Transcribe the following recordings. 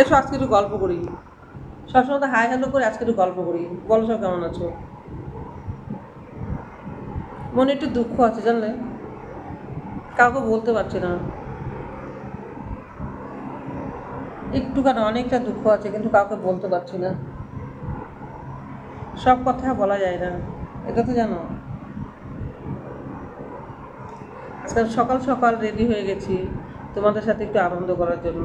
এসো, আজকে একটু গল্প করি। সবসময় তো হাই হ্যালো করে আজকে একটু গল্প করি। বলো সব কেমন আছো? মনে একটু দুঃখ আছে, জানলে? কাউকে বলতে পারছি না। একটু কেন অনেকটা দুঃখ আছে, কিন্তু কাউকে বলতে পারছি না। সব কথা বলা যায় না। এটা তো জানো? আজকাল সকাল সকাল রেডি হয়ে গেছি তোমাদের সাথে একটু আনন্দ করার জন্য।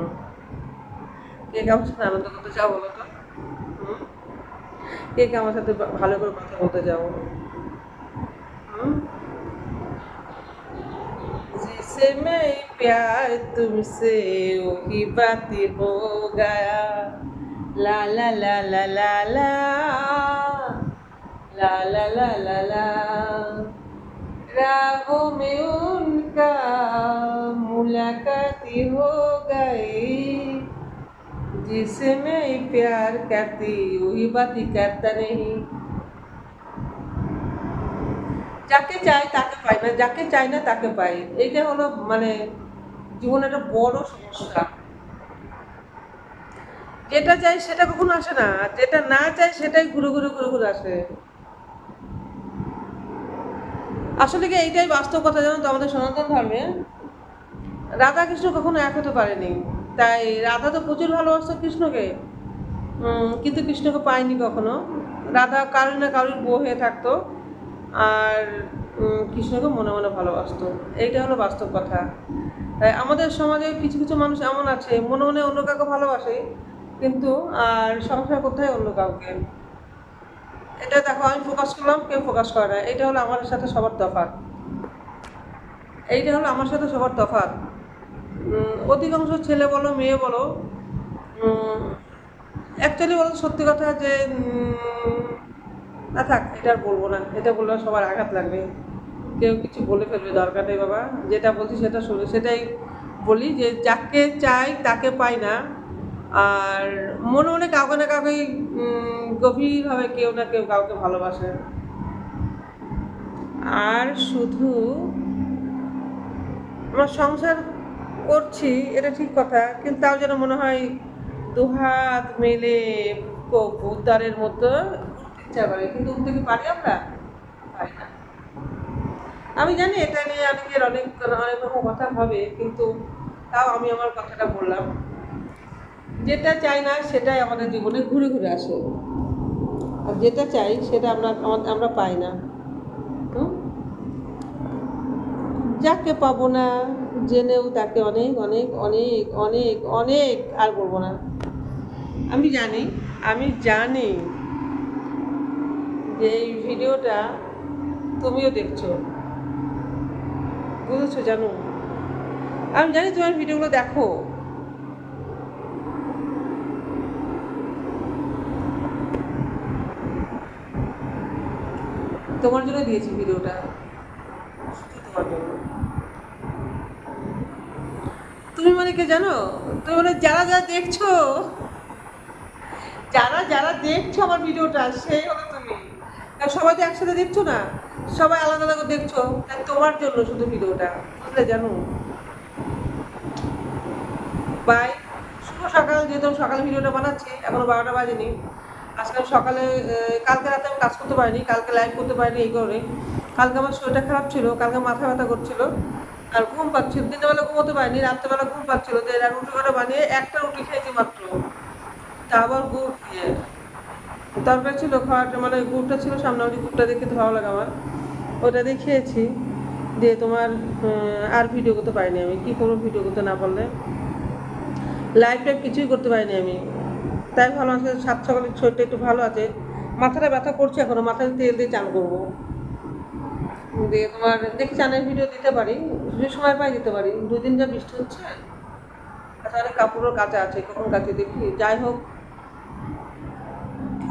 কে কে আমার সাথে আনন্দ করতে চাও বলো তো হুম? কে কে আমার সাথে ভা- ভালো করে কথা বলতে চাও হুম? जिसे मैं प्यार तुमसे वही बात हो गया ला ला ला ला ला ला ला ला ला ला ला राहों में उनका मुलाकात हो गई जिसे मैं प्यार करती वही बात करता नहीं যাকে চাই তাকে পাই না যাকে চাই না তাকে পাই এইটা হলো মানে জীবনে একটা বড় সমস্যা যেটা চাই সেটা কখনো আসে না আর যেটা না চাই সেটাই ঘুরে ঘুরে ঘুরে ঘুরে আসে আসলে কি এইটাই বাস্তব কথা জানো তো আমাদের সনাতন ধর্মে রাধা কৃষ্ণ কখনো এক হতে পারেনি তাই রাধা তো প্রচুর ভালোবাসত কৃষ্ণকে। কিন্তু কৃষ্ণকে পায়নি কখনো। রাধা কারোর না কারোর বউ হয়ে থাকতো। আর কৃষ্ণকে মনে মনে ভালোবাসত। এইটা হলো বাস্তব কথা। তাই আমাদের সমাজে কিছু কিছু মানুষ এমন আছে মনে মনে অন্য কাউকে ভালোবাসে কিন্তু আর সংসার কোথায় অন্য কাউকে? এটা দেখো আমি ফোকাস করলাম কেউ ফোকাস করে না। এটা হলো আমার সাথে সবার তফাৎ। এইটা হলো আমার সাথে সবার উম, অধিকাংশ ছেলে বলো, মেয়ে বলো অ্যাকচুয়ালি বলো, সত্যি কথা যে না থাক, এটা বলব না। এটা বললে সবার আঘাত লাগবে। কেউ কিছু বলে ফেলবে, দরকার নেই বাবা। যেটা বলছি সেটা শুনে, সেটাই বলি যে, যাকে চাই তাকে পাই না। আর মনে মনে কাউকে না কাউকে গভীরভাবে কেউ না কেউ কাউকে ভালোবাসে। আর শুধু আমার সংসার করছি, এটা ঠিক কথা, কিন্তু তাও যেন মনে হয় দুহাত মেলে কবুতরের মতো ইচ্ছা করে। কিন্তু উঠতে কি পারি আমরা? পারি না। আমি জানি এটা নিয়ে অনেকের অনেক অনেক রকম কথা হবে, কিন্তু তাও আমি আমার কথাটা বললাম। যেটা চাই না সেটাই আমাদের জীবনে ঘুরে ঘুরে আসে। আর যেটা চাই সেটা আমরা আমা- আমরা পাই না? যাকে পাবো না জেনেও তাকে অনেক অনেক অনেক অনেক অনেক আর বলব না। আমি জানি আমি জানি যে এই ভিডিওটা তুমিও দেখছ। বুঝেছ, জানো? আমি জানি তোমার ভিডিওগুলো দেখো। তোমার জন্য দিয়েছি ভিডিওটা শুধু তোমার জন্য তুমি মানে কে জানো? তুমি মানে যারা যারা দেখছ, যারা যারা দেখছ আমার ভিডিওটা, সেই হলো তুমি। সবাই তো একসাথে দেখছ না? সবাই আলাদা আলাদা দেখছ। তাই তোমার জন্য শুধু ভিডিওটা, বুঝলে জানো? বাই, শুভ সকাল, যেহেতু সকালে ভিডিওটা বানাচ্ছি, এখনও বারোটা বাজেনি। আজকে আমি সকালে কালকে রাতে আমি কাজ করতে পারিনি, কালকে লাইভ করতে পারিনি এই কারণে। কালকে আমার শরীরটা খারাপ ছিল, কালকে মাথা ব্যথা করছিল। আর ঘুম পাচ্ছিল দিনের বেলা ঘুমোতে পারিনি, রাত্রেবেলা ঘুম পাচ্ছিল যে রুটি করে বানিয়ে একটা রুটি খেয়েছি মাত্র। তা আবার গুড় দিয়ে তরকারি ছিল খাওয়াটা মানে গুড়টা ছিল, সামনে ওই গুড়টা দেখে ভালো লাগে আমার। ওটা দিয়ে খেয়েছি, দিয়ে তোমার আর ভিডিও করতে পারিনি আমি। কী করব ভিডিও করতে না পারলে? লাইভ টাইভ কিছুই করতে পারিনি আমি। তাই ভালো আজকে সাত সকালের শরীরটা একটু ভালো আছে। মাথাটা ব্যথা করছে এখনও, মাথায় তেল দিয়ে চান করব। দিয়ে তোমার, দেখি চানের ভিডিও দিতে পারি যদি সময় পাই দিতে পারি, দুই দিন যা বৃষ্টি হচ্ছে অনেক কাপড়ও কাঁচা আছে, কখন কাছে দেখি, যাই হোক।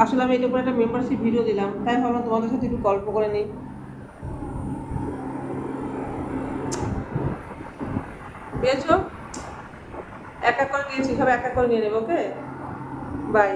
আসলে আমি এটার উপরে একটা মেম্বারশিপ ভিডিও দিলাম, তাই ভাবলাম তোমাদের সাথে একটু গল্প করে নিই। পেয়েছ? এক এক করে দিয়েছি সব এক এক করে নিয়ে নেব ওকে বাই